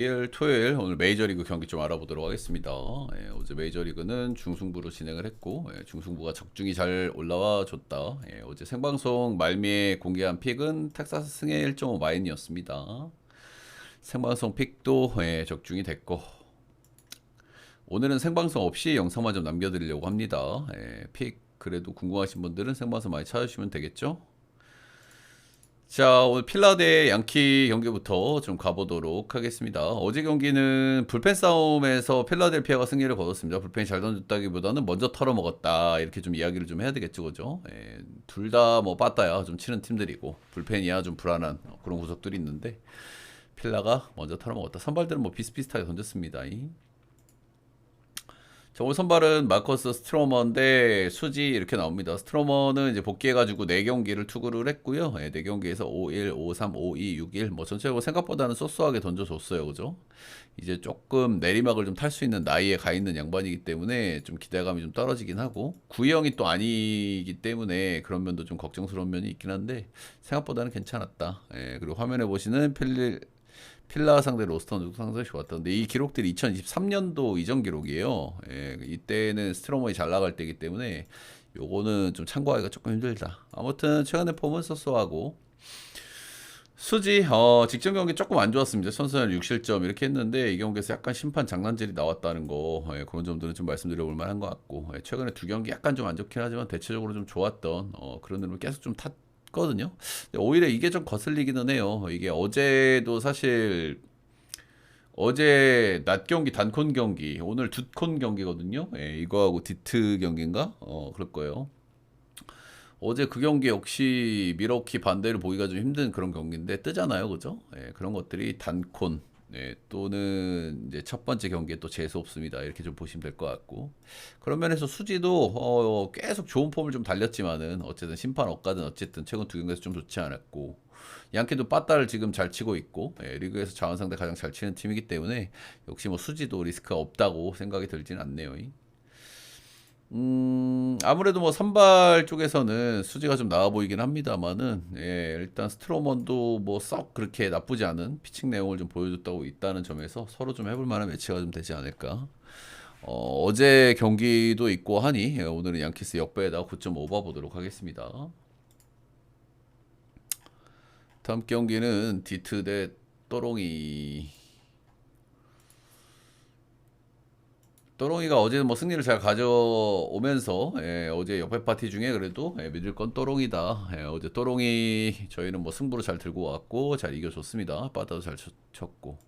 일 토요일 오늘 메이저리그 경기 좀 알아보도록 하겠습니다. 예, 어제 메이저리그는 중승부로 진행을 했고 예, 중승부가 적중이 잘 올라와 줬다. 예, 어제 생방송 말미에 공개한 픽은 텍사스 승의 1.5 마인이었습니다. 생방송 픽도 예, 적중이 됐고 오늘은 생방송 없이 영상만 좀 남겨드리려고 합니다. 예, 픽 그래도 궁금하신 분들은 생방송 많이 찾아주시면 되겠죠? 자, 오늘 필라 대 양키 경기부터 좀 가보도록 하겠습니다. 어제 경기는 불펜 싸움에서 필라델피아가 승리를 거뒀습니다. 불펜이 잘 던졌다기보다는 먼저 털어먹었다. 이렇게 좀 이야기를 좀 해야 되겠죠, 그죠? 예, 둘다 뭐 빠따야 좀 치는 팀들이고 불펜이야 좀 불안한 그런 구석들이 있는데 필라가 먼저 털어먹었다. 선발들은 뭐 비슷비슷하게 던졌습니다. 이. 자, 오늘 선발은 마커스 스트로먼 대 수지 이렇게 나옵니다. 스트로먼은 이제 복귀해가지고 4경기를 투구를 했고요. 네, 4경기에서 5-1, 5-3, 5-2, 6-1. 뭐 전체적으로 생각보다는 쏘쏘하게 던져줬어요. 그죠? 이제 조금 내리막을 좀 탈 수 있는 나이에 가 있는 양반이기 때문에 좀 기대감이 좀 떨어지긴 하고 구형이 또 아니기 때문에 그런 면도 좀 걱정스러운 면이 있긴 한데 생각보다는 괜찮았다. 예, 그리고 화면에 보시는 필리 필라 상대 로스턴도 상당히 좋았던데 이 기록들이 2023년도 이전 기록이에요. 예, 이때는 스트로머이 잘 나갈 때이기 때문에 요거는 좀 참고하기가 조금 힘들다. 아무튼 최근에 폼은 쏘쏘하고 수지 어, 직전 경기 조금 안 좋았습니다. 선수는 6실점 이렇게 했는데 이 경기에서 약간 심판 장난질이 나왔다는 거 예, 그런 점들은 좀 말씀드려 볼 만한 것 같고 예, 최근에 두 경기 약간 좀 안 좋긴 하지만 대체적으로 좀 좋았던 어, 그런 흐름을 계속 좀 탔. 거든요. 오히려 이게 좀 거슬리기는 해요. 이게 어제도 사실 어제 낮 경기 단콘 경기 오늘 두콘 경기거든요. 예, 이거하고 디트 경기인가? 어 그럴 거예요. 어제 그 경기 역시 미러키 반대를 보기가 좀 힘든 그런 경기인데 뜨잖아요, 그죠? 예, 그런 것들이 단콘 네, 또는 이제 첫 번째 경기에 또 재수 없습니다. 이렇게 좀 보시면 될 것 같고 그런 면에서 수지도 어, 계속 좋은 폼을 좀 달렸지만은 어쨌든 심판 억가든 어쨌든 최근 두 경기에서 좀 좋지 않았고 양키도 빠따를 지금 잘 치고 있고 예, 리그에서 자원 상대 가장 잘 치는 팀이기 때문에 역시 뭐 수지도 리스크가 없다고 생각이 들지는 않네요. 음, 아무래도 뭐 선발 쪽에서는 수지가 좀 나아 보이긴 합니다만은, 예, 일단 스트로먼도 뭐 썩 그렇게 나쁘지 않은 피칭 내용을 좀 보여줬다고 있다는 점에서 서로 좀 해볼 만한 매치가 좀 되지 않을까. 어, 어제 경기도 있고 하니, 예, 오늘은 양키스 역배에다가 9.5봐 보도록 하겠습니다. 다음 경기는 디트 대 또롱이. 또롱이가 어제 뭐 승리를 잘 가져오면서 예, 어제 옆에 파티 중에 그래도 예, 믿을 건 또롱이다. 예, 어제 또롱이 저희는 뭐 승부를 잘 들고 왔고 잘 이겨줬습니다. 빠다도 잘 쳤고.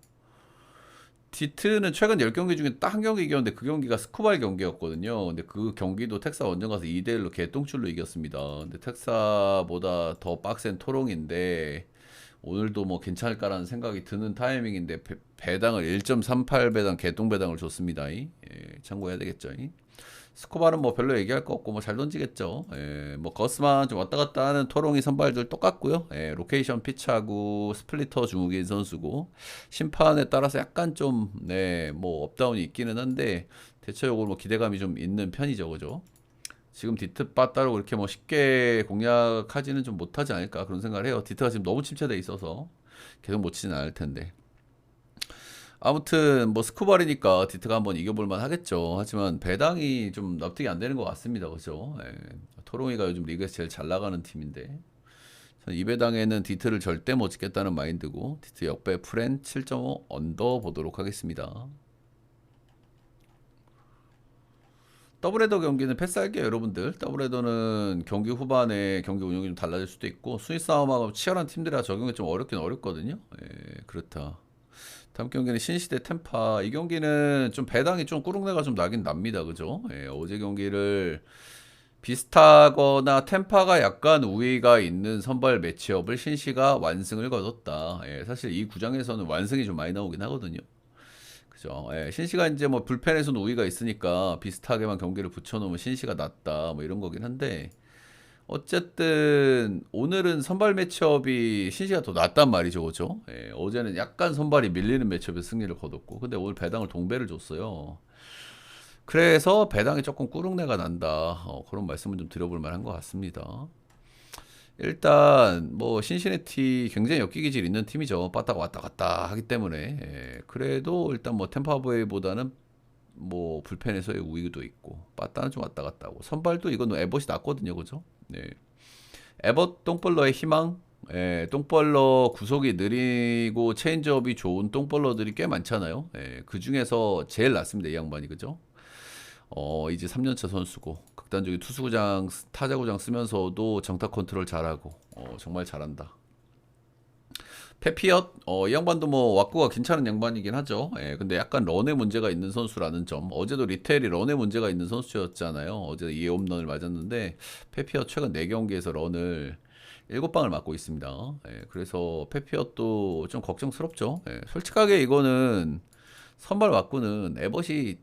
디트는 최근 10경기 중에 딱 한 경기 이겼는데 그 경기가 스쿠발 경기였거든요. 근데 그 경기도 텍사 원정 가서 2대1로 개똥줄로 이겼습니다. 근데 텍사보다 더 빡센 토롱인데 오늘도 뭐 괜찮을까라는 생각이 드는 타이밍인데 배, 당을 1.38배당 개똥 배당을 줬습니다. 예, 참고해야 되겠죠. 스코바는 뭐 별로 얘기할 거 없고 뭐 잘 던지겠죠. 예, 뭐 거스만 좀 왔다 갔다 하는 토롱이 선발들 똑같고요. 예, 로케이션 피치하고 스플리터 중국인 선수고 심판에 따라서 약간 좀 네, 뭐 업다운이 있기는 한데 대체적으로 뭐 기대감이 좀 있는 편이죠. 그죠? 지금 디트 빠따로 이렇게 뭐 쉽게 공략하지는 좀 못하지 않을까 그런 생각을 해요. 디트가 지금 너무 침체돼 있어서 계속 못 치진 않을 텐데. 아무튼 뭐 스쿠발이니까 디트가 한번 이겨볼 만 하겠죠. 하지만 배당이 좀 납득이 안 되는 것 같습니다. 그죠? 예. 토롱이가 요즘 리그에서 제일 잘 나가는 팀인데. 이 배당에는 디트를 절대 못 찍겠다는 마인드고 디트 역배 프렌 7.5 언더 보도록 하겠습니다. 더블헤더 경기는 패스할게요 여러분들 더블헤더는 경기 후반에 경기 운영이 좀 달라질 수도 있고 순위 싸움하고 치열한 팀들이라 적용이 좀 어렵긴 어렵거든요 예, 그렇다 다음 경기는 신시대 템파. 이 경기는 좀 배당이 좀 꾸룩내가 좀 나긴 납니다. 그죠? 예, 어제 경기를 비슷하거나 템파가 약간 우위가 있는 선발 매치업을 신시가 완승을 거뒀다. 예, 사실 이 구장에서는 완승이 좀 많이 나오긴 하거든요. 그죠. 예, 신시가 이제 뭐 불펜에서는 우위가 있으니까 비슷하게만 경기를 붙여놓으면 신시가 낫다. 뭐 이런 거긴 한데 어쨌든 오늘은 선발 매치업이 신시가 더 낫단 말이죠, 그죠? 예, 어제는 약간 선발이 밀리는 매치업에 승리를 거뒀고 근데 오늘 배당을 동배를 줬어요. 그래서 배당이 조금 꾸룩내가 난다. 어, 그런 말씀을 좀 드려볼 만한 것 같습니다. 일단 뭐 신시내티 굉장히 엮이기질 있는 팀이죠. 빠따가 왔다 갔다 하기 때문에 예, 그래도 일단 뭐 템파베이보다는 뭐 불펜에서의 우위도 있고 빠따는 좀 왔다 갔다 하고 선발도 이건 에벗이 낫거든요, 그죠? 네. 에벗 똥벌러의 희망. 예, 똥벌러 구속이 느리고 체인지업이 좋은 똥벌러들이 꽤 많잖아요. 예, 그 중에서 제일 낫습니다, 이 양반이 그죠? 어, 이제 3년차 선수고 극단적인 투수구장 타자구장 쓰면서도 정타 컨트롤 잘하고 어, 정말 잘한다. 페피엇 어, 이 양반도 뭐 왁구가 괜찮은 양반이긴 하죠. 예, 근데 약간 런에 문제가 있는 선수라는 점. 어제도 리테일이 런에 문제가 있는 선수였잖아요. 어제 2 홈런을 맞았는데 페피엇 최근 4경기에서 런을 7방을 맞고 있습니다. 예, 그래서 페피엇도 좀 걱정스럽죠. 예, 솔직하게 이거는 선발 왁구는 에버시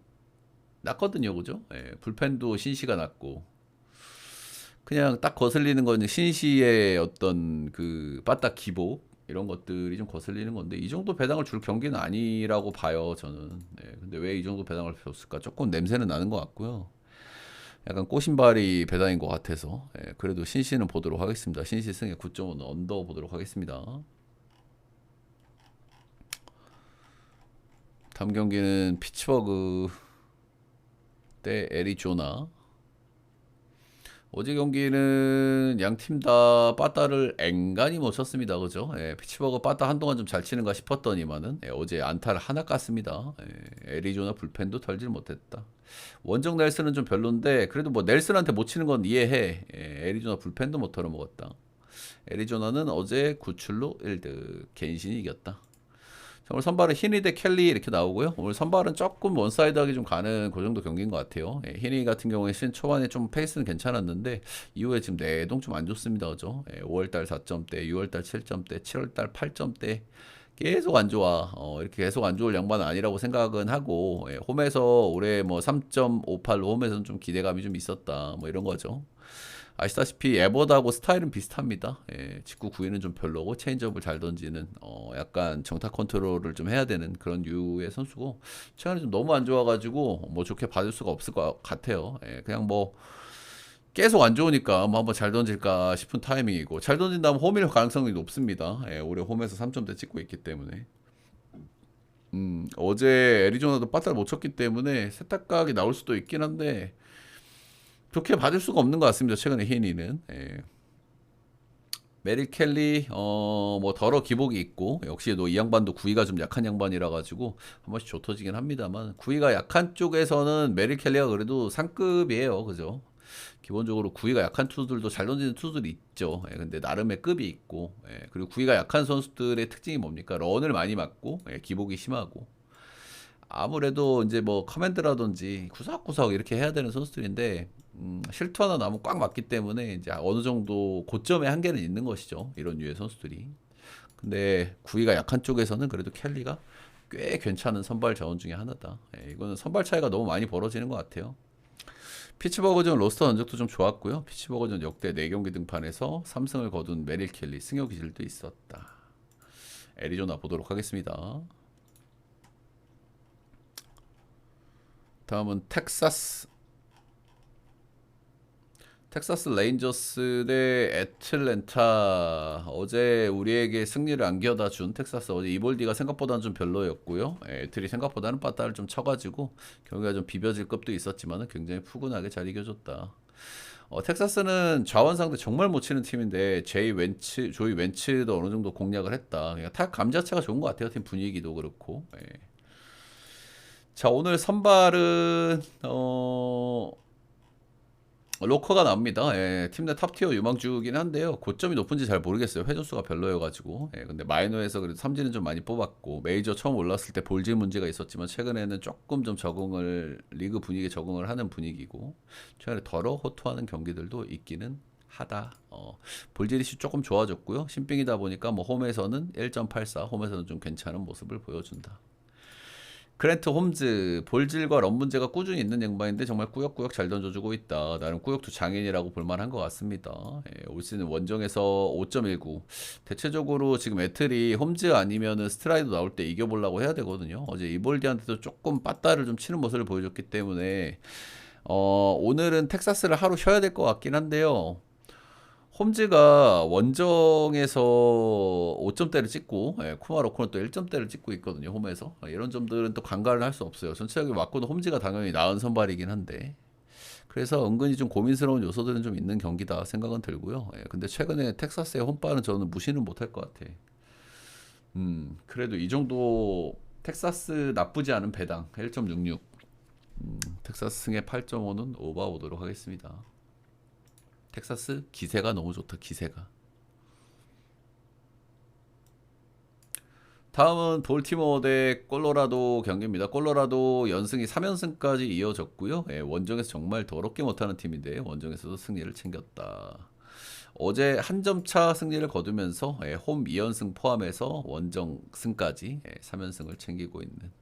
낫거든요, 그죠? 예, 불펜도 신시가 낫고 그냥 딱 거슬리는 건 신시의 어떤 그 빠딱 기복 이런 것들이 좀 거슬리는 건데 이 정도 배당을 줄 경기는 아니라고 봐요, 저는. 네, 근데 왜 이 정도 배당을 줬을까? 조금 냄새는 나는 것 같고요. 약간 꼬신발이 배당인 것 같아서 예, 그래도 신시는 보도록 하겠습니다. 신시 승에 9.5는 언더 보도록 하겠습니다. 다음 경기는 피츠버그 대 애리조나. 어제 경기는 양 팀 다 빠따를 앵간히 못 쳤습니다. 그죠? 예, 피츠버그 빠따 한동안 좀 잘 치는가 싶었더니만은 예, 어제 안타를 하나 깠습니다. 예, 애리조나 불펜도 털질 못했다. 원정 넬슨은 좀 별론데 그래도 뭐 넬슨한테 못 치는 건 이해해. 예, 애리조나 불펜도 못 털어먹었다. 애리조나는 어제 구출로 1드 겐신이 이겼다. 자, 오늘 선발은 히니 대 켈리 이렇게 나오고요. 오늘 선발은 조금 원사이드하게 좀 가는 그 정도 경기인 것 같아요. 예, 히니 같은 경우에 신 초반에 좀 페이스는 괜찮았는데 이후에 지금 내동 좀 안 좋습니다. 그죠? 예, 5월달 4점대, 6월달 7점대, 7월달 8점대 계속 안 좋아. 어, 이렇게 계속 안 좋을 양반은 아니라고 생각은 하고 예, 홈에서 올해 뭐 3.58로 홈에서는 좀 기대감이 좀 있었다. 뭐 이런 거죠. 아시다시피 에버드하고 스타일은 비슷합니다. 예, 직구 구위는 좀 별로고 체인지업을 잘 던지는 어, 약간 정타 컨트롤을 좀 해야 되는 그런 류의 선수고 최근에 좀 너무 안 좋아가지고 뭐 좋게 받을 수가 없을 것 같아요. 예, 그냥 뭐 계속 안 좋으니까 뭐 한번 잘 던질까 싶은 타이밍이고 잘 던진다면 홈일 가능성이 높습니다. 예, 올해 홈에서 3점대 찍고 있기 때문에. 음, 어제 애리조나도 빠따를 못 쳤기 때문에 세탁각이 나올 수도 있긴 한데 좋게 받을 수가 없는 것 같습니다. 최근에 히니는. 예. 메릴 켈리 어 뭐 더러 기복이 있고 역시 이 양반도 구위가 좀 약한 양반이라 가지고 한 번씩 좋터지긴 합니다만 구위가 약한 쪽에서는 메릴 켈리가 그래도 상급이에요. 그죠? 기본적으로 구위가 약한 투수들도 잘 던지는 투수들이 있죠. 예, 근데 나름의 급이 있고 예, 그리고 구위가 약한 선수들의 특징이 뭡니까? 런을 많이 맞고 예, 기복이 심하고 아무래도 이제 뭐 커맨드라든지 구석구석 이렇게 해야 되는 선수들인데 음, 실투 하나 나면 꽉 맞기 때문에 이제 어느 정도 고점의 한계는 있는 것이죠. 이런 유의 선수들이. 근데 구위가 약한 쪽에서는 그래도 켈리가 꽤 괜찮은 선발 자원 중에 하나다. 예, 이거는 선발 차이가 너무 많이 벌어지는 것 같아요. 피츠버그전 로스터 전적도 좀 좋았고요. 피츠버그전 역대 4경기 등판에서 3승을 거둔 메릴 켈리 승효 기질도 있었다. 애리조나 보도록 하겠습니다. 다음은 텍사스 텍사스 레인저스 대 애틀랜타 어제 우리에게 승리를 안겨다 준 텍사스 어제 이볼디가 생각보다는 좀 별로였고요. 예, 애틀이 생각보다는 빠따를 좀 쳐가지고 경기가 좀 비벼질 급도 있었지만 굉장히 푸근하게 잘 이겨줬다. 어, 텍사스는 좌원 상대 정말 못 치는 팀인데 제이 웬츠 조이 웬츠도 어느 정도 공략을 했다. 그러니까 타 감 자체가 좋은 것 같아요 팀 분위기도 그렇고. 예. 자 오늘 선발은 어 로커가 나옵니다. 예, 팀 내 탑티어 유망주긴 한데요. 고점이 높은지 잘 모르겠어요. 회전수가 별로여가지고. 예, 근데 마이너에서 그래도 삼진은 좀 많이 뽑았고 메이저 처음 올랐을 때 볼질 문제가 있었지만 최근에는 조금 좀 적응을 리그 분위기에 적응을 하는 분위기고 최근에 덜어 호투하는 경기들도 있기는 하다. 어, 볼질이 조금 좋아졌고요. 신빙이다 보니까 뭐 홈에서는 1.84, 홈에서는 좀 괜찮은 모습을 보여준다. 그랜트 홈즈 볼질과 런 문제가 꾸준히 있는 양반인데 정말 꾸역꾸역 잘 던져주고 있다. 나름 꾸역투 장인이라고 볼만한 것 같습니다. 예, 올 시즌 원정에서 5.19 대체적으로 지금 애틀이 홈즈 아니면은 스트라이드 나올 때 이겨보려고 해야 되거든요. 어제 이볼디한테도 조금 빠따를 좀 치는 모습을 보여줬기 때문에 어, 오늘은 텍사스를 하루 쉬어야 될 것 같긴 한데요. 홈즈가 원정에서 5점대를 찍고 예, 쿠마로코는 또 1점대를 찍고 있거든요. 홈에서 아, 이런 점들은 또 간과를 할 수 없어요. 전체적인 맞고는 홈즈가 당연히 나은 선발이긴 한데 그래서 은근히 좀 고민스러운 요소들은 좀 있는 경기다 생각은 들고요. 예, 근데 최근에 텍사스의 홈발은 저는 무시는 못할 것 같아. 음, 그래도 이 정도 텍사스 나쁘지 않은 배당 1.66. 음, 텍사스 승의 8.5는 오버보도록 하겠습니다. 텍사스 기세가 너무 좋다. 기세가. 다음은 볼티모어 대 콜로라도 경기입니다. 콜로라도 연승이 3연승까지 이어졌고요. 예, 원정에서 정말 더럽게 못하는 팀인데 원정에서도 승리를 챙겼다. 어제 한 점 차 승리를 거두면서 예, 홈 2연승 포함해서 원정 승까지 예, 3연승을 챙기고 있는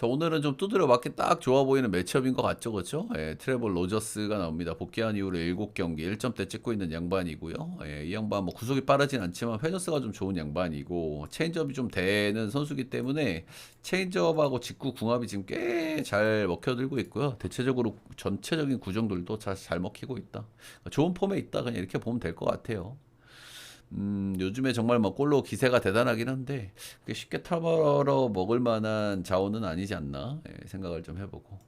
자, 오늘은 좀 두드려 맞기 딱 좋아 보이는 매치업인 것 같죠, 그렇죠? 예, 트레볼 로저스가 나옵니다. 복귀한 이후로 7경기 1점대 찍고 있는 양반이고요. 예, 이 양반 뭐 구속이 빠르진 않지만 회전스가 좀 좋은 양반이고 체인지업이 좀 되는 선수기 때문에 체인지업하고 직구 궁합이 지금 꽤 잘 먹혀들고 있고요. 대체적으로 전체적인 구정들도 잘, 잘 먹히고 있다. 좋은 폼에 있다. 그냥 이렇게 보면 될 것 같아요. 음, 요즘에 정말 뭐 골로 기세가 대단하긴 한데 쉽게 털어 먹을 만한 자원은 아니지 않나 예, 생각을 좀 해보고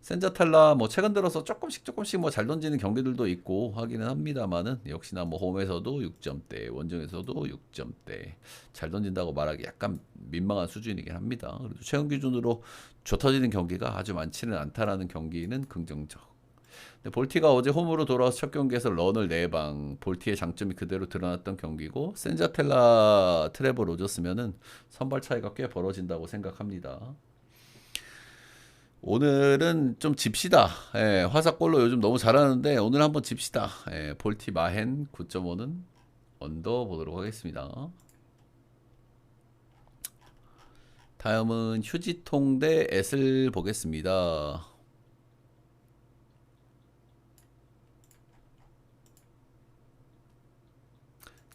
센자탈라 뭐 최근 들어서 조금씩 조금씩 뭐 잘 던지는 경기들도 있고 하기는 합니다만은 역시나 뭐 홈에서도 6점대 원정에서도 6점대 잘 던진다고 말하기 약간 민망한 수준이긴 합니다. 그래도 최근 기준으로 줘 터지는 경기가 아주 많지는 않다라는 경기는 긍정적. 근데 볼티가 어제 홈으로 돌아와서 첫 경기에서 런을 4방, 볼티의 장점이 그대로 드러났던 경기고 센자텔라 트레버 로저스면은 선발 차이가 꽤 벌어진다고 생각합니다. 오늘은 좀 집시다. 예, 화사골로 요즘 너무 잘하는데 오늘 한번 집시다. 예, 볼티 마헨 9.5는 언더 보도록 하겠습니다. 다음은 휴지통 대 앳을 보겠습니다.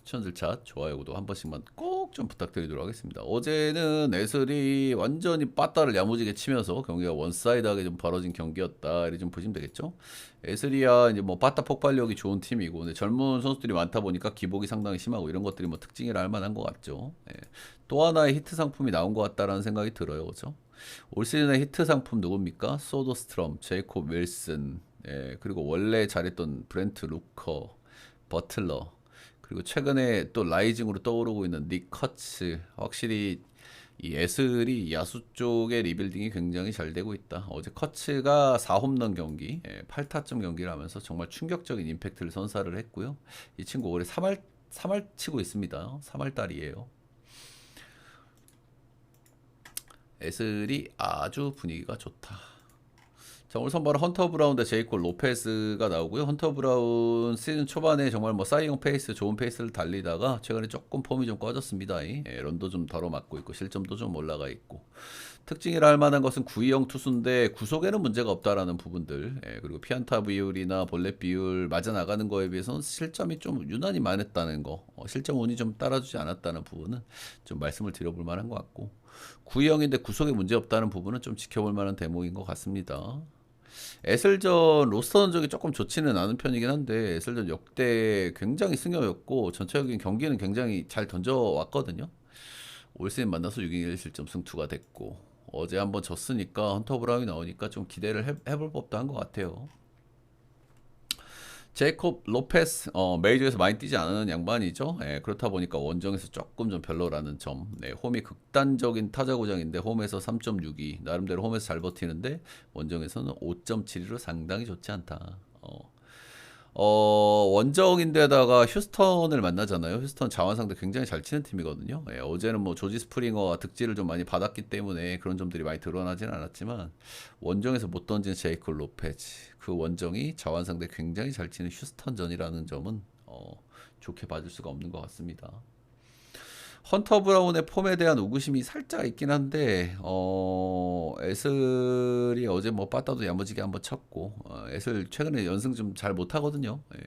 추천 절차, 좋아요, 구독 한 번씩만 꼭 좀 부탁드리도록 하겠습니다. 어제는 에슬이 완전히 빠따를 야무지게 치면서 경기가 원사이드하게 좀 벌어진 경기였다. 이렇게 좀 보시면 되겠죠. 에슬이야 이제 뭐 빠따 폭발력이 좋은 팀이고 근데 젊은 선수들이 많다 보니까 기복이 상당히 심하고 이런 것들이 뭐 특징이라 할 만한 것 같죠. 예. 또 하나의 히트 상품이 나온 것 같다라는 생각이 들어요, 그렇죠? 올 시즌의 히트 상품 누굽니까? 소도스트럼, 제이콥 윌슨, 예, 그리고 원래 잘했던 브렌트 루커, 버틀러, 그리고 최근에 또 라이징으로 떠오르고 있는 닉 커츠 확실히 이 에슬이 야수 쪽의 리빌딩이 굉장히 잘 되고 있다. 어제 커츠가 4홈런 경기, 8타점 경기를 하면서 정말 충격적인 임팩트를 선사를 했고요. 이 친구 올해 3할 3할 치고 있습니다. 3할 달이에요. 에슬이 아주 분위기가 좋다. 자, 오늘 선발은 헌터 브라운 대 제이콜 로페스가 나오고요. 헌터 브라운 시즌 초반에 정말 뭐 사이용 페이스, 좋은 페이스를 달리다가 최근에 조금 폼이 좀 꺼졌습니다. 예, 런도 좀 덜어 맞고 있고 실점도 좀 올라가 있고 특징이라 할 만한 것은 구위형 투수인데 구속에는 문제가 없다라는 부분들 예, 그리고 피안타 비율이나 볼넷 비율 맞아 나가는 거에 비해서는 실점이 좀 유난히 많았다는 거 어, 실점 운이 좀 따라주지 않았다는 부분은 좀 말씀을 드려볼 만한 것 같고 구위형인데 구속에 문제 없다는 부분은 좀 지켜볼 만한 대목인 것 같습니다. 에슬전 로스터 전적이 조금 좋지는 않은 편이긴 한데 에슬전 역대 굉장히 승여였고 전체적인 경기는 굉장히 잘 던져왔거든요. 올 시즌 만나서 6인 1실점 승투가 됐고 어제 한번 졌으니까 헌터 브라운이 나오니까 좀 기대를 해, 해볼 법도 한 것 같아요. 제이콥 로페스 어, 메이저에서 많이 뛰지 않은 양반이죠. 예, 그렇다 보니까 원정에서 조금 좀 별로라는 점. 네, 홈이 극단적인 타자 구장인데 홈에서 3.62 나름대로 홈에서 잘 버티는데 원정에서는 5.72로 상당히 좋지 않다. 어. 어, 원정인데다가 휴스턴을 만나잖아요. 휴스턴 자원 상대 굉장히 잘 치는 팀이거든요. 예, 어제는 뭐 조지 스프링어와 득지를 좀 많이 받았기 때문에 그런 점들이 많이 드러나지는 않았지만 원정에서 못 던진 제이크 로페즈 그 원정이 자원 상대 굉장히 잘 치는 휴스턴전이라는 점은 어, 좋게 봐줄 수가 없는 것 같습니다. 헌터 브라운의 폼에 대한 의구심이 살짝 있긴 한데 어 에슬이 어제 뭐 빠따도 야무지게 한번 쳤고 어, 에슬 최근에 연승 좀 잘 못하거든요. 예.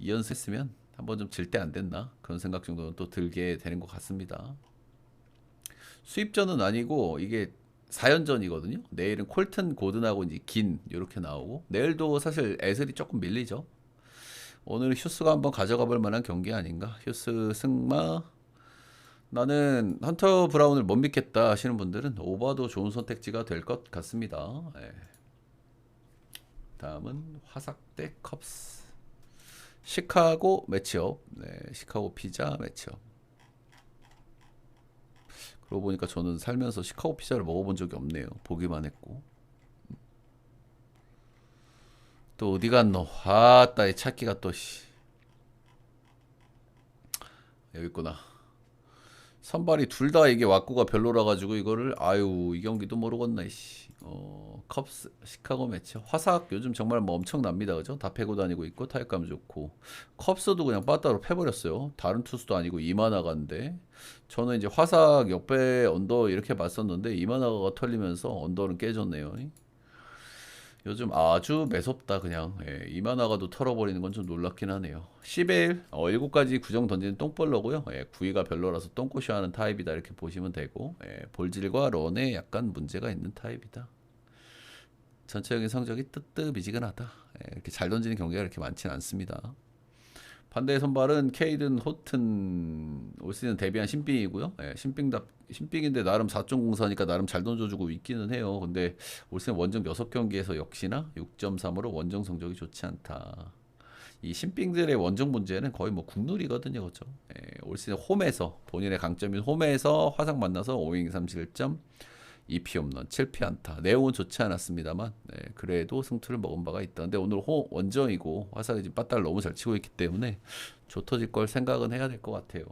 2연승 했으면 한번 좀 질 때 안 됐나 그런 생각 정도는 또 들게 되는 것 같습니다. 수입전은 아니고 이게 4연전이거든요. 내일은 콜튼 고든하고 이제 긴 이렇게 나오고 내일도 사실 에슬이 조금 밀리죠. 오늘 휴스가 한번 가져가 볼 만한 경기 아닌가? 휴스 승마. 나는 헌터 브라운을 못 믿겠다 하시는 분들은 오버도 좋은 선택지가 될 것 같습니다. 예. 다음은 화삭 대 컵스. 시카고 매치업. 네, 시카고 피자 매치업. 그러고 보니까 저는 살면서 시카고 피자를 먹어본 적이 없네요. 보기만 했고. 또 어디 갔노? 아따 이 찾기가 또 씨. 여기 있구나. 선발이 둘 다 이게 왁구가 별로라 가지고 이거를 아유 이 경기도 모르겠나 이씨. 어 컵스 시카고 매치 화삭 요즘 정말 뭐 엄청납니다 그죠? 다 패고 다니고 있고 타격감 좋고 컵스도 그냥 빠따로 패버렸어요. 다른 투수도 아니고 이만화가인데 저는 이제 화삭 역배 언더 이렇게 봤었는데 이만화가 털리면서 언더는 깨졌네요. 요즘 아주 매섭다 그냥. 예, 이만화가도 털어버리는 건 좀 놀랍긴 하네요. 11 어, 7가지 구정 던지는 똥벌러고요. 예, 구위가 별로라서 똥꼬쇼하는 타입이다 이렇게 보시면 되고 예, 볼질과 런에 약간 문제가 있는 타입이다. 전체적인 성적이 뜨뜻미지근하다. 예, 이렇게 잘 던지는 경기가 이렇게 많지는 않습니다 반대의 선발은 케이든 호튼 올 시즌 데뷔한 신빙이고요. 예, 신빙답 신빙인데 나름 4.04니까 나름 잘 던져주고 있기는 해요. 근데 올 시즌 원정 6경기에서 역시나 6.3으로 원정 성적이 좋지 않다. 이 신빙들의 원정 문제는 거의 뭐 국룰이거든요, 그렇죠? 예, 올 시즌 홈에서 본인의 강점인 홈에서 화상 만나서 5인 3실점 2피 홈런, 7피 안타. 내용은 좋지 않았습니다만, 네, 그래도 승투를 먹은 바가 있다. 근데 오늘 호, 원정이고 화살이 지금 빠따를 너무 잘 치고 있기 때문에 좋터질 걸 생각은 해야 될 것 같아요.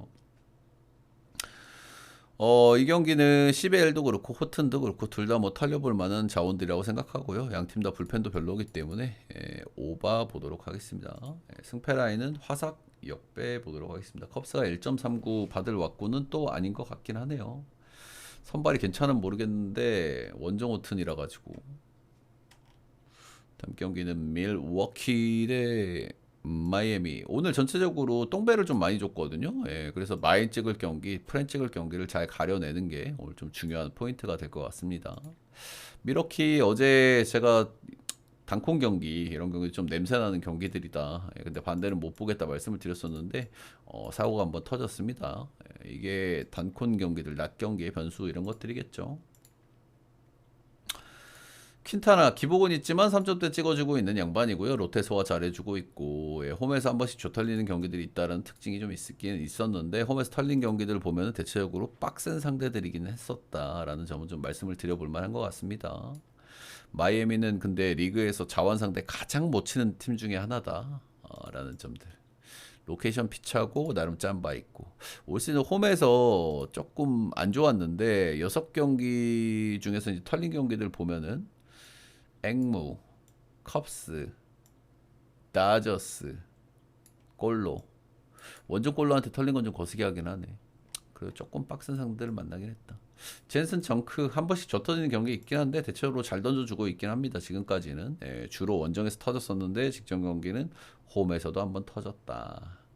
어, 이 경기는 시베엘도 그렇고 호튼도 그렇고 둘 다뭐 털려볼 만한 자원들이라고 생각하고요. 양 팀 다 불펜도 별로기 때문에 예, 오바 보도록 하겠습니다. 예, 승패 라인은 화삭 역배 보도록 하겠습니다. 컵스가 1.39 받을 왁구는 또 아닌 것 같긴 하네요. 선발이 괜찮은 모르겠는데 원정 호튼이라 가지고 다음 경기는 밀워키 대 마이애미 오늘 전체적으로 똥배를 좀 많이 줬거든요. 예, 그래서 마인 찍을 경기, 프렌 찍을 경기를 잘 가려내는 게 오늘 좀 중요한 포인트가 될 것 같습니다. 미러키 어제 제가 단콘 경기 이런 경기 좀 냄새나는 경기들이다. 예, 근데 반대는 못 보겠다 말씀을 드렸었는데 어, 사고가 한번 터졌습니다. 예, 이게 단콘 경기들 낮 경기의 변수 이런 것들이겠죠. 퀸타나 기복은 있지만 3점대 찍어주고 있는 양반이고요. 롯데 소화 잘해주고 있고 예, 홈에서 한 번씩 조털리는 경기들이 있다는 특징이 좀 있긴 있었는데 홈에서 털린 경기들 보면 대체적으로 빡센 상대들이긴 했었다라는 점은 좀 말씀을 드려볼 만한 것 같습니다. 마이애미는 근데 리그에서 자원 상대 가장 못 치는 팀 중에 하나다라는 점들. 로케이션 피차고 나름 짬바 있고 올 시즌 홈에서 조금 안 좋았는데 여섯 경기 중에서 이제 털린 경기들 보면은 앵무, 컵스, 다저스, 골로 원정 골로한테 털린 건 좀 거시기 하긴 하네. 그래도 조금 빡센 상대를 만나긴 했다. 젠슨 정크 한 번씩 젖터지는 경기 있긴 한데 대체적으로 잘 던져주고 있긴 합니다. 지금까지는 예, 주로 원정에서 터졌었는데 직전 경기는 홈에서도 한번 터졌다.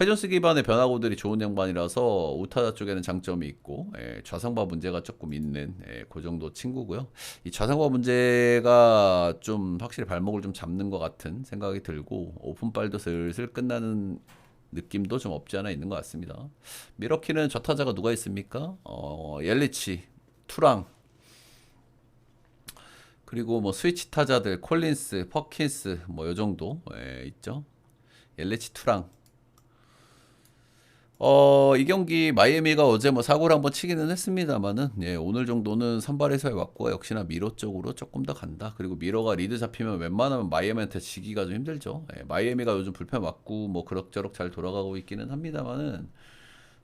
회전스 기반의 변화구들이 좋은 양반이라서 우타자 쪽에는 장점이 있고 예, 좌상바 문제가 조금 있는 예, 그 정도 친구고요. 이 좌상바 문제가 좀 확실히 발목을 좀 잡는 것 같은 생각이 들고 오픈발도 슬슬 끝나는 느낌도 좀 없지 않아 있는 것 같습니다. 미러키는 저 타자가 누가 있습니까? 어, 옐리치, 투랑, 그리고 뭐 스위치 타자들 콜린스, 퍼킨스 뭐 요 정도 예, 있죠. 옐리치 투랑. 어, 이 경기 마이애미가 어제 뭐 사고를 한번 치기는 했습니다만은 예, 오늘 정도는 선발에서의 왁구가 역시나 미러 쪽으로 조금 더 간다. 그리고 미러가 리드 잡히면 웬만하면 마이애미한테 지기가 좀 힘들죠. 예, 마이애미가 요즘 불펜 왁구 뭐 그럭저럭 잘 돌아가고 있기는 합니다만은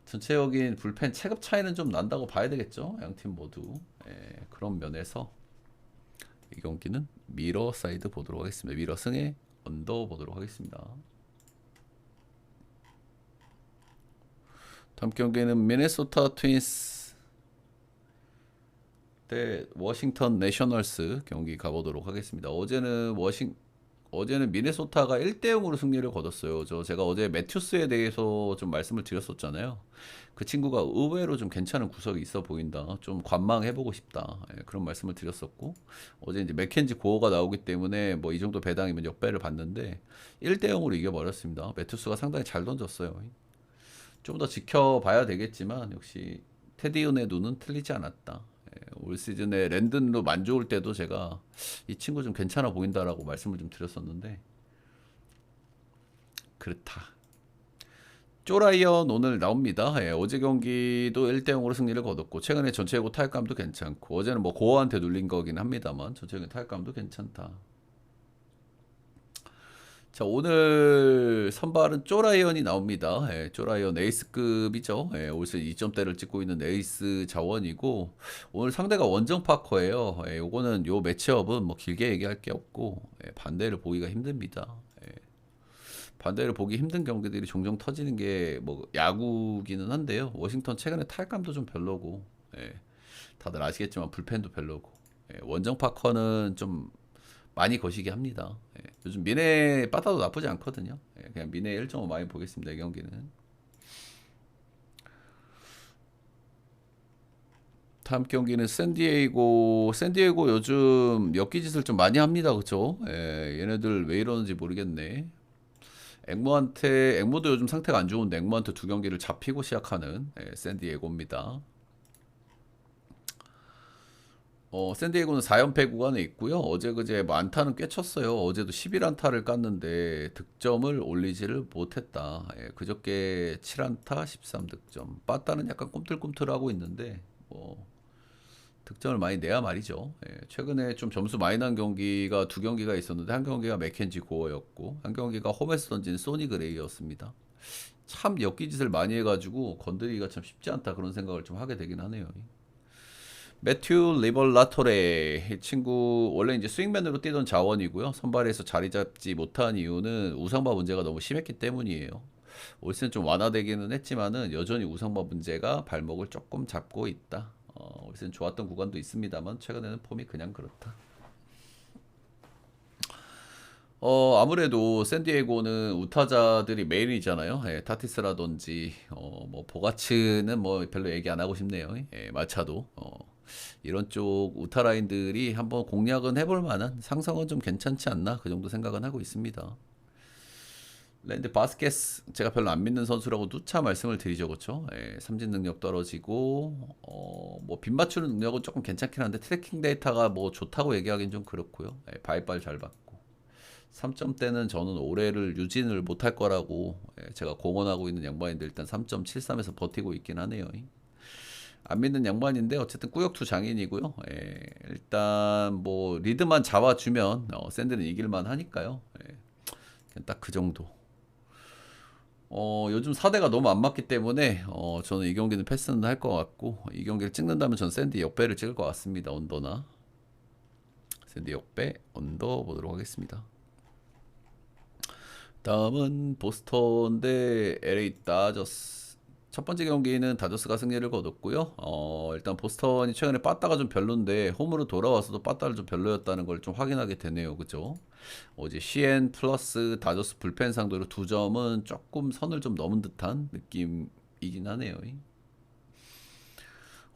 전체적인 불펜 체급 차이는 좀 난다고 봐야 되겠죠. 양 팀 모두 예, 그런 면에서 이 경기는 미러 사이드 보도록 하겠습니다. 미러 승에 언더 보도록 하겠습니다. 다음 경기는 미네소타 트윈스 대 워싱턴 내셔널스 경기 가보도록 하겠습니다. 어제는 워싱 어제는 미네소타가 1대 0으로 승리를 거뒀어요. 저 제가 어제 매튜스에 대해서 좀 말씀을 드렸었잖아요. 그 친구가 의외로 좀 괜찮은 구석이 있어 보인다. 좀 관망해 보고 싶다. 예, 그런 말씀을 드렸었고 어제 이제 맥켄지 고어가 나오기 때문에 뭐 이 정도 배당이면 역배를 봤는데 1대 0으로 이겨 버렸습니다. 매튜스가 상당히 잘 던졌어요. 좀 더 지켜봐야 되겠지만 역시 테디운의 눈은 틀리지 않았다. 예, 올 시즌에 랜든로 만 좋을 때도 제가 이 친구 좀 괜찮아 보인다라고 말씀을 좀 드렸었는데 그렇다. 쪼라이언 오늘 나옵니다. 예, 어제 경기도 1대 0으로 승리를 거뒀고 최근에 전체 예고 타격감도 괜찮고 어제는 뭐 고어한테 눌린 거긴 합니다만 전체적인 타격감도 괜찮다. 자 오늘 선발은 쪼라이언이 나옵니다. 예, 쪼라이언 에이스급이죠. 예, 올 시즌 2점대를 찍고 있는 에이스 자원이고 오늘 상대가 원정 파커예요. 예, 요거는 요 매치업은 뭐 길게 얘기할 게 없고 예, 반대를 보기가 힘듭니다. 예. 반대를 보기 힘든 경기들이 종종 터지는 게 뭐 야구기는 한데요. 워싱턴 최근에 탈감도 좀 별로고, 예. 다들 아시겠지만 불펜도 별로고, 예. 원정 파커는 좀 많이 거시기 합니다. 예. 요즘 미네 빠따도 나쁘지 않거든요. 예. 그냥 미네 1.5 많이 보겠습니다. 이 경기는. 다음 경기는 샌디에이고 샌디에이고 요즘 엮기짓을 좀 많이 합니다 그쵸 예, 얘네들 왜 이러는지 모르겠네 앵모한테 앵모도 요즘 상태가 안 좋은데 앵모한테 두 경기를 잡히고 시작하는 예, 샌디에고입니다. 어, 샌디에고는 4연패 구간에 있고요. 어제 그제 뭐 안타는 꽤 쳤어요. 어제도 11안타를 깠는데 득점을 올리지를 못했다. 예, 그저께 7안타 13득점. 빠따는 약간 꿈틀꿈틀하고 있는데 뭐 득점을 많이 내야 말이죠. 예, 최근에 좀 점수 많이 난 경기가 두 경기가 있었는데 한 경기가 맥켄지 고어였고 한 경기가 홈에서 던진 소니 그레이였습니다. 참 엮기짓을 많이 해가지고 건드리기가 참 쉽지 않다 그런 생각을 좀 하게 되긴 하네요. 매튜 리벌라토레 이 친구 원래 이제 스윙맨으로 뛰던 자원이고요. 선발에서 자리 잡지 못한 이유는 우상바 문제가 너무 심했기 때문이에요. 올 시즌 좀 완화되기는 했지만은 여전히 우상바 문제가 발목을 조금 잡고 있다. 어, 올 시즌 좋았던 구간도 있습니다만 최근에는 폼이 그냥 그렇다. 어, 아무래도 샌디에고는 우타자들이 메일이잖아요. 예, 타티스라든지 어, 뭐 보가츠는 뭐 별로 얘기 안 하고 싶네요. 예, 마차도 어, 이런 쪽 우타 라인들이 한번 공략은 해볼 만한 상성은 좀 괜찮지 않나 그 정도 생각은 하고 있습니다. 랜드 바스켓 제가 별로 안 믿는 선수라고 누차 말씀을 드리죠, 그렇죠? 예, 삼진 능력 떨어지고 어, 뭐빗 맞추는 능력은 조금 괜찮긴 한데 트래킹 데이터가 뭐 좋다고 얘기하기는 좀 그렇고요. 예, 바이빨 잘 받고 3점대는 저는 올해를 유진을 못할 거라고 예, 제가 공언하고 있는 양반인데 일단 3.73에서 버티고 있긴 하네요. 안 믿는 양반인데 어쨌든 꾸역투 장인이고요. 예, 일단 뭐 리드만 잡아주면 어, 샌드는 이길만 하니까요. 예, 딱그 정도. 어, 요즘 4대가 너무 안 맞기 때문에 어, 저는 이 경기는 패스는 할 것 같고 이 경기를 찍는다면 전 샌디 역배를 찍을 것 같습니다. 언더나 샌디 역배 언더 보도록 하겠습니다. 다음은 보스턴 대 LA 다저스. 첫 번째 경기는 다저스가 승리를 거뒀고요. 어, 일단 보스턴이 최근에 빠따가 좀 별론데 홈으로 돌아와서도 빠따를 좀 별로였다는 걸 좀 확인하게 되네요. 그죠? 어제 CN 플러스 다저스 불펜 상대로 두 점은 조금 선을 좀 넘은 듯한 느낌이긴 하네요.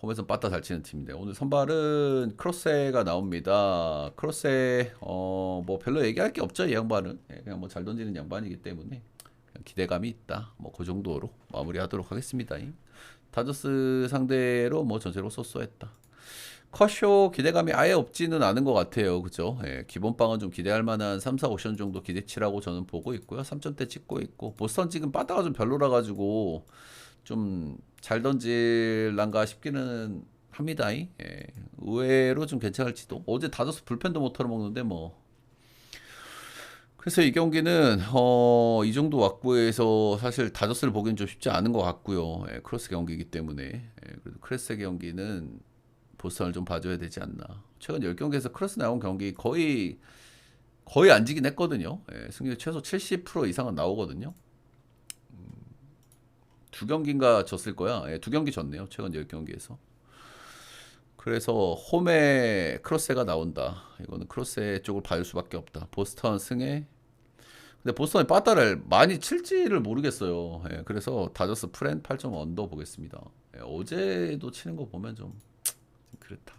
홈에서 빠따 잘 치는 팀인데 오늘 선발은 크로세가 나옵니다. 크로세 어 뭐 별로 얘기할 게 없죠 이 양반은 예, 그냥 뭐 잘 던지는 양반이기 때문에 기대감이 있다. 뭐 그 정도로 마무리하도록 하겠습니다. 다저스 상대로 뭐 전체로 쏘쏘했다. 커쇼 기대감이 아예 없지는 않은 것 같아요. 그죠? 예, 기본빵은 좀 기대할 만한 3, 4 옵션 정도 기대치라고 저는 보고 있고요. 3점대 찍고 있고 보스턴 지금 빠따가 좀 별로라 가지고 좀 잘 던질란가 싶기는 합니다. 예, 의외로 좀 괜찮을지도. 어제 다저스 불펜도 못 털어먹는데 뭐 그래서 이 경기는 어, 이 정도 확보에서 사실 다저스를 보기는 좀 쉽지 않은 것 같고요. 예, 크로스 경기이기 때문에 예, 그래도 크로스 경기는 보스턴을 좀 봐줘야 되지 않나. 최근 10경기에서 크로스 나온 경기 거의 거의 안 지긴 했거든요. 예, 승률 최소 70% 이상은 나오거든요. 음, 두 경기인가 졌을 거야. 예, 두 경기 졌네요. 최근 10경기에서. 그래서 홈에 크로세가 나온다. 이거는 크로세 쪽을 봐줄 수밖에 없다. 보스턴 승에 근데 보스턴이 빠따를 많이 칠지를 모르겠어요. 예, 그래서 다저스 프렌 8점 언더 보겠습니다. 예, 어제도 치는 거 보면 좀 그렇다.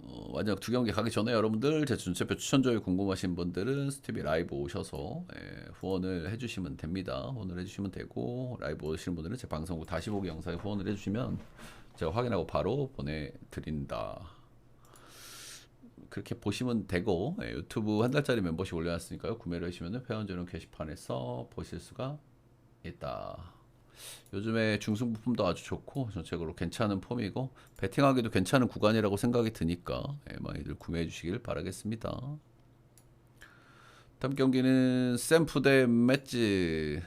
어, 마지막 두 경기 가기 전에 여러분들 제 준체표 추천조회 궁금하신 분들은 스티비 라이브 오셔서 예, 후원을 해주시면 됩니다. 후원을 해주시면 되고 라이브 오시는 분들은 제 방송국 다시 보기 영상에 후원을 해주시면 제가 확인하고 바로 보내드린다. 그렇게 보시면 되고 예, 유튜브 한 달짜리 멤버십 올려놨으니까요. 구매를 하시면 회원 전용 게시판에서 보실 수가 있다. 요즘에 중승 부품도 아주 좋고 전체적으로 괜찮은 폼이고 베팅하기도 괜찮은 구간이라고 생각이 드니까 예, 많이들 구매해 주시길 바라겠습니다. 다음 경기는 샘프 대 매치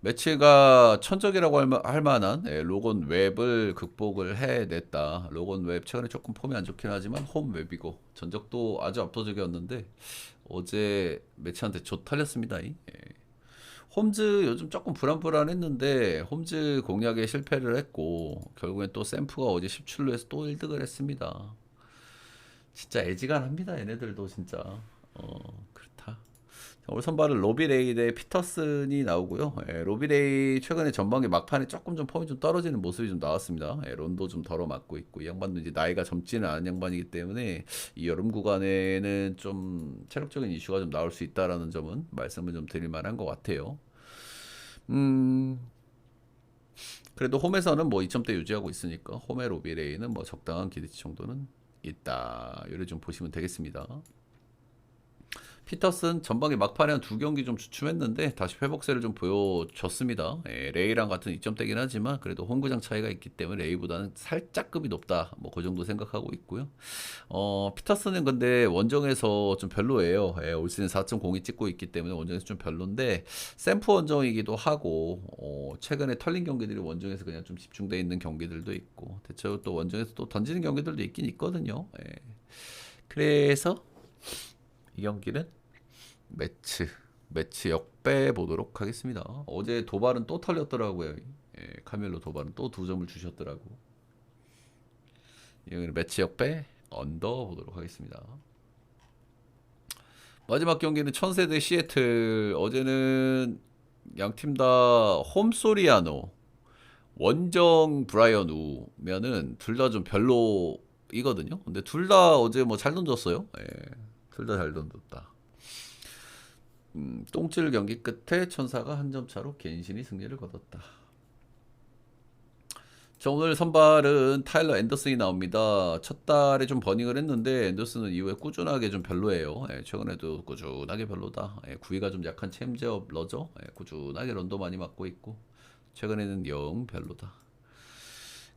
매치가 천적이라고 할, 만한 예, 로건 웹을 극복을 해냈다. 로건 웹 최근에 조금 폼이 안 좋긴 하지만 홈 웹이고 전적도 아주 압도적이었는데 어제 털렸습니다. 이. 예. 홈즈 요즘 조금 불안불안했는데 홈즈 공략에 실패를 했고 결국엔 또 샘프가 어제 17루에서 또 1득을 했습니다. 진짜 애지간합니다. 얘네들도 진짜 어 오늘 선발은 로비레이 대 피터슨이 나오고요. 예, 로비레이 최근에 전반기 막판에 조금 좀 폼이 좀 떨어지는 모습이 좀 나왔습니다. 예, 론도 좀 덜어 맞고 있고 이 양반도 이제 나이가 젊지는 않은 양반이기 때문에 이 여름 구간에는 좀 체력적인 이슈가 좀 나올 수 있다라는 점은 말씀을 좀 드릴 만한 것 같아요. 음, 그래도 홈에서는 뭐 2점대 유지하고 있으니까 홈의 로비레이는 뭐 적당한 기대치 정도는 있다. 요래 좀 보시면 되겠습니다. 피터슨 전반기 막판에 한 두 경기 좀 주춤했는데 다시 회복세를 좀 보여줬습니다. 예, 레이랑 같은 2점대긴 하지만 그래도 홈구장 차이가 있기 때문에 레이보다는 살짝 급이 높다. 뭐 그 정도 생각하고 있고요. 어, 피터슨은 근데 원정에서 좀 별로예요. 예, 올 시즌 4.02 찍고 있기 때문에 원정에서 좀 별론데 샘프 원정이기도 하고 어, 최근에 털린 경기들이 원정에서 그냥 좀 집중돼 있는 경기들도 있고 대체로 또 원정에서 또 던지는 경기들도 있긴 있거든요. 예. 그래서 이 경기는 매치 매치 역배 보도록 하겠습니다. 어제 도발은 또 털렸더라고요. 예, 카멜로 도발은 또 두 점을 주셨더라고. 이 경기는 매치 역배 언더 보도록 하겠습니다. 마지막 경기는 천세 대 시애틀. 어제는 양 팀 다 홈소리아노 원정 브라이언 우면은 둘 다 좀 별로이거든요. 근데 둘 다 어제 뭐 잘 던졌어요. 예. 둘 다 잘 던졌다. 음, 똥질 경기 끝에 천사가 한 점 차로 갱신이 승리를 거뒀다. 자, 오늘 선발은 타일러 앤더슨이 나옵니다. 첫 달에 좀 버닝을 했는데 앤더슨은 이후에 꾸준하게 좀 별로예요. 예, 최근에도 꾸준하게 별로다. 예, 구위가 좀 약한 챔즈업 러죠. 예, 꾸준하게 런도 많이 맞고 있고 최근에는 영 별로다.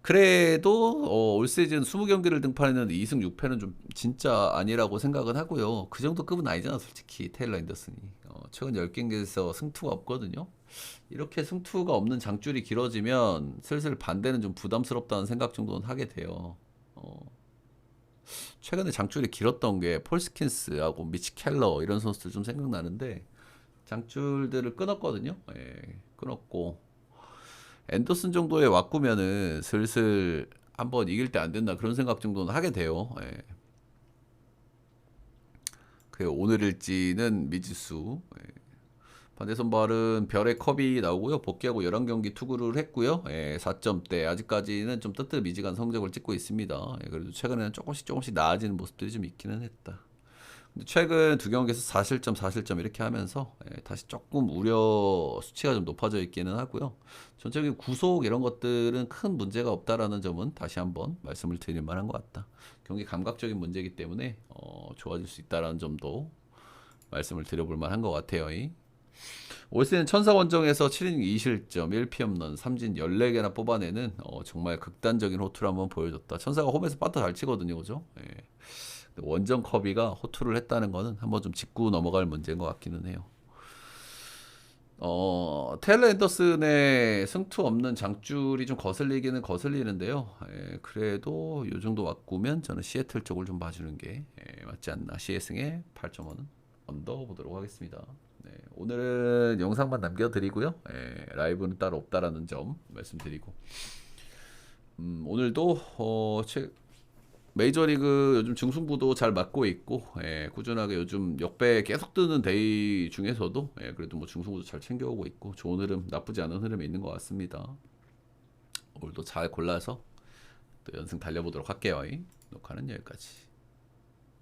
그래도 어, 올 시즌 20경기를 등판했는데 2승 6패는 좀 진짜 아니라고 생각은 하고요. 그 정도 급은 아니잖아, 솔직히 테일러 앤더슨이. 어, 최근 10경기에서 승투가 없거든요. 이렇게 승투가 없는 장줄이 길어지면 슬슬 반대는 좀 부담스럽다는 생각 정도는 하게 돼요. 어, 최근에 장줄이 길었던 게 폴스킨스하고 미치 켈러 이런 선수들 좀 생각나는데 장줄들을 끊었거든요. 예, 끊었고 앤더슨 정도에 와꾸면은 슬슬 한번 이길 때 안 된다 그런 생각 정도는 하게 돼요. 예. 그 오늘일지는 미지수. 예. 반대 선발은 별의 컵이 나오고요. 복귀하고 11경기 투구를 했고요. 예, 4점대. 아직까지는 좀 뜨뜻미지간 성적을 찍고 있습니다. 예, 그래도 최근에는 조금씩 조금씩 나아지는 모습들이 좀 있기는 했다. 최근 두 경기에서 4실점, 4실점 이렇게 하면서 예, 다시 조금 우려 수치가 좀 높아져 있기는 하고요. 전체적인 구속 이런 것들은 큰 문제가 없다라는 점은 다시 한번 말씀을 드릴 만한 것 같다. 경기 감각적인 문제이기 때문에 어, 좋아질 수 있다라는 점도 말씀을 드려볼 만한 것 같아요. 이. 올 시즌 천사 원정에서 7이닝 2실점, 1피 홈런, 삼진 14개나 뽑아내는 어, 정말 극단적인 호투를 한번 보여줬다. 천사가 홈에서 빠따 잘 치거든요. 그죠? 예. 원정 커비가 호투를 했다는 거는 한번 좀 짚고 넘어갈 문제인 것 같기는 해요. 어, 테일러 앤더슨의 승투 없는 장줄이 좀 거슬리기는 거슬리는데요. 예, 그래도 요 정도 와꾸면 저는 시애틀 쪽을 좀 봐주는 게 예, 맞지 않나. 시애승의 8.5는 언더 보도록 하겠습니다. 네, 오늘은 영상만 남겨드리고요. 예, 라이브는 따로 없다라는 점 말씀드리고 음, 오늘도 어, 최, 메이저리그 요즘 증승부도 잘 맞고 있고 예, 꾸준하게 요즘 역배 계속 뜨는 데이 중에서도 예, 그래도 뭐 증승부도 잘 챙겨오고 있고 좋은 흐름 나쁘지 않은 흐름이 있는 것 같습니다. 오늘도 잘 골라서 또 연승 달려보도록 할게요. 녹화는 여기까지.